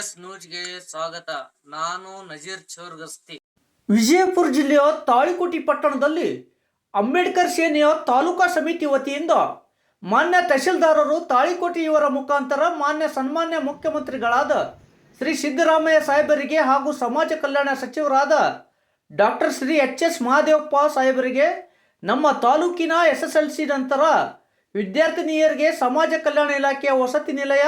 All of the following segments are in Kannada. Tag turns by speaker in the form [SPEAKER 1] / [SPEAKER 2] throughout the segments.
[SPEAKER 1] ಬಿಎಂಎಸ್ ನ್ಯೂಸ್ಗೆ ಸ್ವಾಗತ. ನಾನು ನಜೀರ್ ಚೋರ್ಗಸ್ತಿ.
[SPEAKER 2] ವಿಜಯಪುರ ಜಿಲ್ಲೆಯ ತಾಳಿಕೋಟಿ ಪಟ್ಟಣದಲ್ಲಿ ಅಂಬೇಡ್ಕರ್ ಸೇನೆಯ ತಾಲೂಕಾ ಸಮಿತಿ ವತಿಯಿಂದ ಮಾನ್ಯ ತಹಶೀಲ್ದಾರರು ತಾಳಿಕೋಟಿ ಇವರ ಮುಖಾಂತರ ಮಾನ್ಯ ಸನ್ಮಾನ್ಯ ಮುಖ್ಯಮಂತ್ರಿಗಳಾದ ಶ್ರೀ ಸಿದ್ದರಾಮಯ್ಯ ಸಾಹೇಬರಿಗೆ ಹಾಗೂ ಸಮಾಜ ಕಲ್ಯಾಣ ಸಚಿವರಾದ doctor Shri H S Mahadevappa ಸಾಹೇಬರಿಗೆ, ನಮ್ಮ ತಾಲೂಕಿನ ಎಸ್ ಎಸ್ ಎಲ್ ಸಿ ನಂತರ ವಿದ್ಯಾರ್ಥಿನಿಯರಿಗೆ ಸಮಾಜ ಕಲ್ಯಾಣ ಇಲಾಖೆಯ ವಸತಿ ನಿಲಯ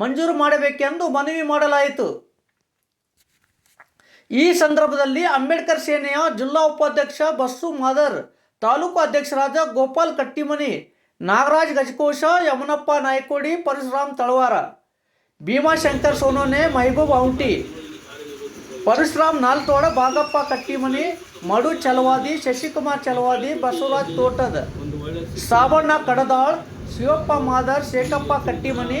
[SPEAKER 2] ಮಂಜೂರು ಮಾಡಬೇಕೆಂದು ಮನವಿ ಮಾಡಲಾಯಿತು. ಈ ಸಂದರ್ಭದಲ್ಲಿ ಅಂಬೇಡ್ಕರ್ ಸೇನೆಯ ಜಿಲ್ಲಾ ಉಪಾಧ್ಯಕ್ಷ ಬಸ್ಸು ಮಾದರ್, ತಾಲೂಕು ಅಧ್ಯಕ್ಷರಾದ ಗೋಪಾಲ್ ಕಟ್ಟಿಮನಿ, ನಾಗರಾಜ್ ಗಜಕೋಶ, ಯಮನಪ್ಪ ನಾಯ್ಕೋಡಿ, ಪರಶುರಾಮ್ ತಳವಾರ ಭೀಮಾಶಂಕರ್ ಸೋನೋನೆ ಮೈಬೂಬ್ ಔಂಟಿ, ಪರಶುರಾಮ್ ನಾಲ್ತೋಡ ಬಾಗಪ್ಪ ಕಟ್ಟಿಮನಿ, ಮಡು ಚಲವಾದಿ, ಶಶಿಕುಮಾರ್ ಚಲವಾದಿ, ಬಸವರಾಜ್ ತೋಟದ ಸಾಬಣ್ಣ ಕಡದಾಳ್, ಶಿವಪ್ಪ ಮಾದರ್, ಶೇಖಪ್ಪ ಕಟ್ಟಿಮನಿ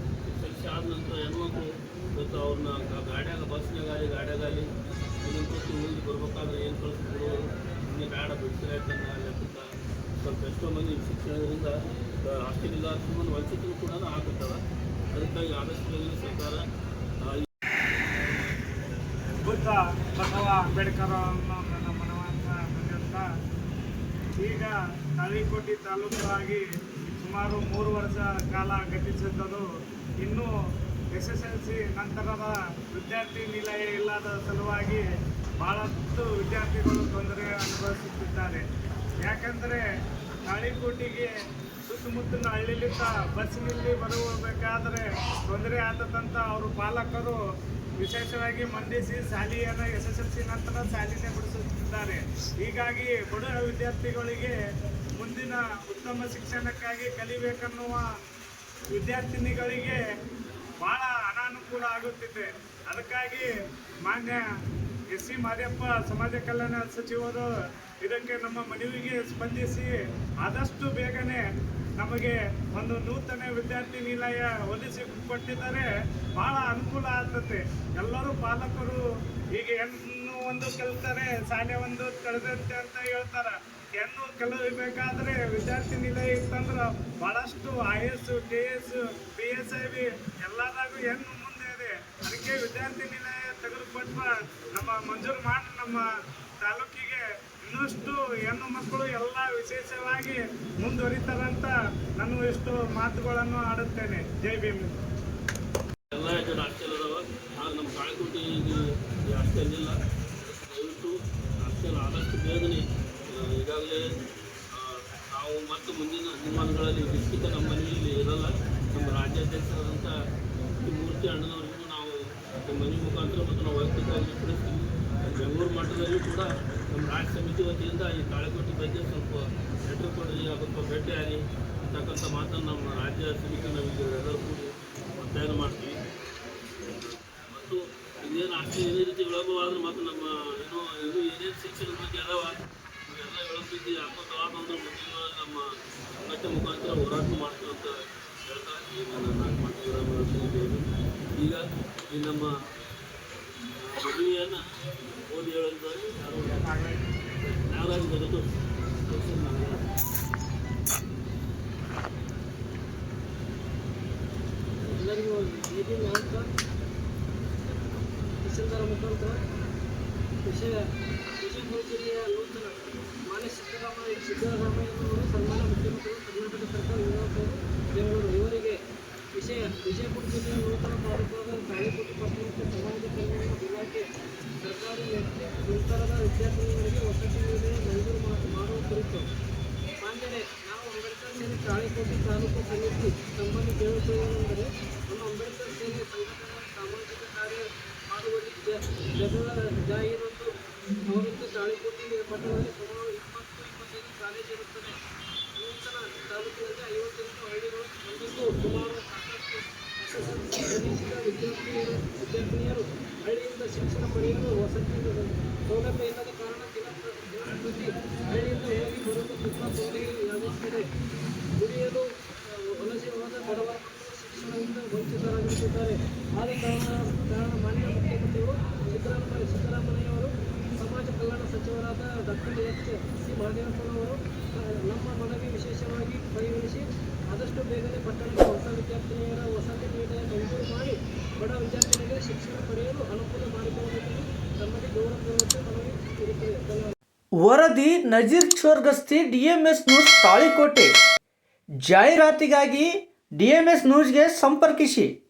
[SPEAKER 3] ಕೂತು ಹೋಗಿ ಬರ್ಬೇಕಾದ್ರೆ ಏನು ಕಳಿಸ್ಬಿಡು ಹಿಂಗೆ ಬೇಡ ಬಿಡ್ಸಿರಾಯ್ತನ್ನ ಲೆಕ್ಕಕ್ಕ ಸ್ವಲ್ಪ ಎಷ್ಟೋ ಮಂದಿ ಶಿಕ್ಷಣದಿಂದ ಹಾಸ್ಟೆಲ್ ಸುಮ್ಮನೆ ವಂಚಿತರು ಕೂಡ ಆಗುತ್ತಲ್ಲ ಅದಕ್ಕಾಗಿ ಆದಷ್ಟು ಸರ್ಕಾರ
[SPEAKER 4] ಬುದ್ಧ ಬಸವ ಅಂಬೇಡ್ಕರ್ ನನ್ನ ಮನವಂತ ಬಂದಿರ್ತ ಈಗ ತಾಳಿಕೋಟಿ ತಾಲೂಕಾಗಿ ಸುಮಾರು ಮೂರು ವರ್ಷ ಕಾಲ ಗತಿಸಿದ್ದದು. ಇನ್ನೂ ಎಸ್ ಎಸ್ ಎಲ್ ಸಿ ನಂತರದ ವಿದ್ಯಾರ್ಥಿ ನಿಲಯ ಇಲ್ಲದ ಸಲುವಾಗಿ ಬಹಳಷ್ಟು ವಿದ್ಯಾರ್ಥಿಗಳು ತೊಂದರೆ ಅನುಭವಿಸುತ್ತಿದ್ದಾರೆ. ಯಾಕಂದರೆ ತಾಳಿಕೋಟಿಗೆ ಸುತ್ತಮುತ್ತಲಿನ ಹಳ್ಳಿಲಿಂದ ಬಸ್ಸಿನಲ್ಲಿ ಬರಬೇಕಾದರೆ ತೊಂದರೆ ಆದದಂತ ಅವರು ಪಾಲಕರು ವಿಶೇಷವಾಗಿ ಮಂಡಿಸಿ ಶಾಲೆಯನ್ನು ಎಸ್ ಎಸ್ ಎಲ್ ಸಿ ನಂತರ ಶಾಲೆನೇ ಬಿಡಿಸುತ್ತಿದ್ದಾರೆ. ಹೀಗಾಗಿ ಬಡ ವಿದ್ಯಾರ್ಥಿಗಳಿಗೆ ಮುಂದಿನ ಉತ್ತಮ ಶಿಕ್ಷಣಕ್ಕಾಗಿ ಕಲಿಬೇಕನ್ನುವ ವಿದ್ಯಾರ್ಥಿನಿಗಳಿಗೆ ಬಹಳ ಅನಾನುಕೂಲ ಆಗುತ್ತಿದೆ. ಅದಕ್ಕಾಗಿ ಮಾನ್ಯ ಎಸ್ ಸಿ ಮಾದೇಪ್ಪ ಸಮಾಜ ಕಲ್ಯಾಣ ಸಚಿವರು ಇದಕ್ಕೆ ನಮ್ಮ ಮನವಿಗೆ ಸ್ಪಂದಿಸಿ ಆದಷ್ಟು ಬೇಗನೆ ನಮಗೆ ಒಂದು ನೂತನ ವಿದ್ಯಾರ್ಥಿ ನಿಲಯ ಒದಗಿಸಿ ಕೊಟ್ಟಿದ್ದಾರೆ. ಬಹಳ ಅನುಕೂಲ ಆಗ್ತದೆ. ಎಲ್ಲರೂ ಪಾಲಕರು ಈಗ ಹೆಣ್ಣು ಒಂದು ಕಲಿತಾರೆ ಶಾಲೆ ಒಂದು ಕಳೆದಂತೆ ಅಂತ ಹೇಳ್ತಾರೆ. ಹೆಣ್ಣು ಕಲಿಬೇಕಾದ್ರೆ ವಿದ್ಯಾರ್ಥಿ ನಿಲಯ ಇತ್ತಂದ್ರೆ ಬಹಳಷ್ಟು I S K S B S I B ಎಲ್ಲದಾಗೂ ಹೆಣ್ಣು ಮುಂದೆ ಇದೆ. ಅದಕ್ಕೆ ವಿದ್ಯಾರ್ಥಿ ನಿಲಯ ತೆಗೆದುಕೊಟ್ಟ ನಮ್ಮ ಮಂಜೂರು ಮಾಡಿ ನಮ್ಮ ತಾಲೂಕಿಗೆ ಇನ್ನಷ್ಟು ಹೆಣ್ಣು ಮಕ್ಕಳು ಎಲ್ಲ ವಿಶೇಷವಾಗಿ ಮುಂದುವರಿತಾರಂತ ನಾನು ಇಷ್ಟು ಮಾತುಗಳನ್ನು ಆಡುತ್ತೇನೆ. ಜೈ ಭೀಮ್.
[SPEAKER 3] ಎಲ್ಲ ಜನ ನಮ್ಮ ದಯವಿಟ್ಟು ಹಾಸ್ಟೆಲ್ ಆದಷ್ಟು ಬೇಗನೆ ನಾವು ಮತ್ತು ಮುಂದಿನ ದಿನಮಾನಗಳಲ್ಲಿ ನಿಶ್ಚಿತ ನಮ್ಮ ಮನೆಯಲ್ಲಿ ಇರಲ್ಲ. ನಮ್ಮ ರಾಜ್ಯಾಧ್ಯಕ್ಷರಾದಂಥ ಮೂರ್ತಿ ಅಣ್ಣನವರಿಗೂ ನಾವು ನಮ್ಮ ಮನೆ ಮುಖಾಂತರ ಮತ್ತು ನಾವು ವೈಯಕ್ತಿಕವಾಗಿ ತಿಳಿಸ್ತೀವಿ ಬೆಂಗಳೂರು ಮಟ್ಟದಲ್ಲಿ ಕೂಡ ನಮ್ಮ ರಾಜ್ಯ ಸಮಿತಿ ವತಿಯಿಂದ ಈ ತಾಳೆಕೋಟೆ ಬಗ್ಗೆ ಸ್ವಲ್ಪ ಲೆಟರ್ ಕೊಡಲಿ ಅದಕ್ಕೆ ಭೇಟಿಯಾಗಿ ಅಂತಕ್ಕಂಥ ಮಾತನ್ನು ನಮ್ಮ ರಾಜ್ಯ ಸಮಿತಿ ನಮಗೆ ಎಲ್ಲರೂ ಕೂಡಿ ಒತ್ತಾಯ ಮಾಡ್ತೀವಿ. ಮತ್ತು ಇದೇನು ಅಷ್ಟೇ ಏನೇ ರೀತಿ ವಿಳಂಬವಾದರೂ ಮತ್ತು ನಮ್ಮ ಏನೋ ಇದು ಏನೇನು ಶಿಕ್ಷಣದ ಬಗ್ಗೆ ಅದಾವ ಆತ್ಮಕಲಾದಂದ್ರೆ ಮುಂದಿನ ನಮ್ಮ ಸಂಘಟನೆ ಮುಖಾಂತರ ಹೋರಾಟ ಮಾಡ್ತೀವಿ ಅಂತ ಹೇಳ್ತಾ ಈಗ ನಾನು ವಿರಾಮ ಈಗ ಈ ನಮ್ಮ ಮದುವೆಯನ್ನು ಓದಿ ಹೇಳೋದಾಗಿ ನಾಗರಾಜ್ ಬರೋದು
[SPEAKER 5] ಎಲ್ಲರಿಗೂ ಮೀಟಿಂಗ್ ಅಂತ ತಹಸೀಲ್ದಾರ್ ಮುಖಾಂತರ ವಿಷಯ ವಿಜಯಪುರ ಜಿಲ್ಲೆಯ ನೂತನ ಮಾನ್ಯ ಸಿದ್ದರಾಮಯ್ಯನವರು ಸನ್ಮಾನ್ಯ ಮುಖ್ಯಮಂತ್ರಿಗಳು ಕರ್ನಾಟಕ ಸರ್ಕಾರ ಯುವಕರು ಬೆಂಗಳೂರು ಇವರಿಗೆ ವಿಷಯ ವಿಜಯಪುರ ಜಿಲ್ಲೆಯ ನೂತನ ತಾಲೂಕಾದ ತಾಳಿಕೋಟೆ ಪಟ್ಟಣಕ್ಕೆ ಸಮಾಜ ಕಲ್ಯಾಣ ಇಲಾಖೆ ಸರ್ಕಾರಿ ನಂತರದ ವಿದ್ಯಾರ್ಥಿಗಳಿಗೆ ವಸತಿ ಯೋಜನೆ ಮಂಜೂರು ಮಾಡುವ ಕುರಿತು ಮಾನ್ಯರೇ ನಾವು ಅಂಬೇಡ್ಕರ್ ಸೇನೆ ತಾಳಿಕೋಟೆ ತಾಲೂಕು ಸಮಿತಿ ಸಂಬಂಧ ಕೇಳುತ್ತೇವೆಂದರೆ ನಮ್ಮ ಅಂಬೇಡ್ಕರ್ ಸೇನೆ ಸಂಘಟನೆ ಸಾಮಾಜಿಕ ಕಾರ್ಯ ಮಾಡುವಲ್ಲಿ ಜ- ಜನರ ಶಿಕ್ಷಣ ಪಡೆಯಲು ವಸತಿ ಸೌಲಭ್ಯ ಇಲ್ಲದ ಕಾರಣ ದಿನ ದಿನಪ್ರತಿ ಹೋಗಿ ಬರಲು ತುಂಬ ತೊಂದರೆಯಾಗುತ್ತಿದೆ ದುಡಿಯಲು ಆ, ವಲಸೆ ಹೋದ ಬಡವರ ಶಿಕ್ಷಣದಿಂದ ವಂಚಿತರಾಗುತ್ತಿದ್ದಾರೆ. ಆದ ಕಾರಣ ಕಾರಣ ಮಾನ್ಯ ಮುಖ್ಯಮಂತ್ರಿಗಳು ಸಿದ್ದರಾಮಯ್ಯ ಸಿದ್ದರಾಮಯ್ಯವರು ಸಮಾಜ ಕಲ್ಯಾಣ ಸಚಿವರಾದ ಡಾಕ್ಟರ್ ಎಚ್ ಸಿ ಮಹದೇವಪ್ಪನವರು ನಮ್ಮ ಮನವಿ ವಿಶೇಷವಾಗಿ ಪರಿಗಣಿಸಿ ಆದಷ್ಟು ಬೇಗನೆ ಪಟ್ಟಣದ ಹೊಸ ವಿದ್ಯಾರ್ಥಿನಿಯರ ವಸತಿ ನಿಲಯ ಮಂಜೂರು ಮಾಡಿ ಬಡ ವಿದ್ಯಾರ್ಥಿಗಳಿಗೆ ಶಿಕ್ಷಣ ಪಡೆಯಲು ಅನುಕೂಲ ಮಾಡಿಕೊಡಬೇಕೆಂದು ತಮ್ಮಲ್ಲಿ ಗೌರವಪೂರ್ವಕ ಮನವಿ ಇರುತ್ತದೆ ಧನ್ಯವಾದ
[SPEAKER 2] ವರದಿ ನಜೀರ್ ಚೋರ್ಗಸ್ತಿ ಡಿಎಂಎಸ್ ನ್ಯೂಸ್ ತಾಳಿಕೋಟೆ. ಜಾಹೀರಾತಿಗಾಗಿ ಡಿಎಂಎಸ್ ನ್ಯೂಸ್ಗೆ ಸಂಪರ್ಕಿಸಿ.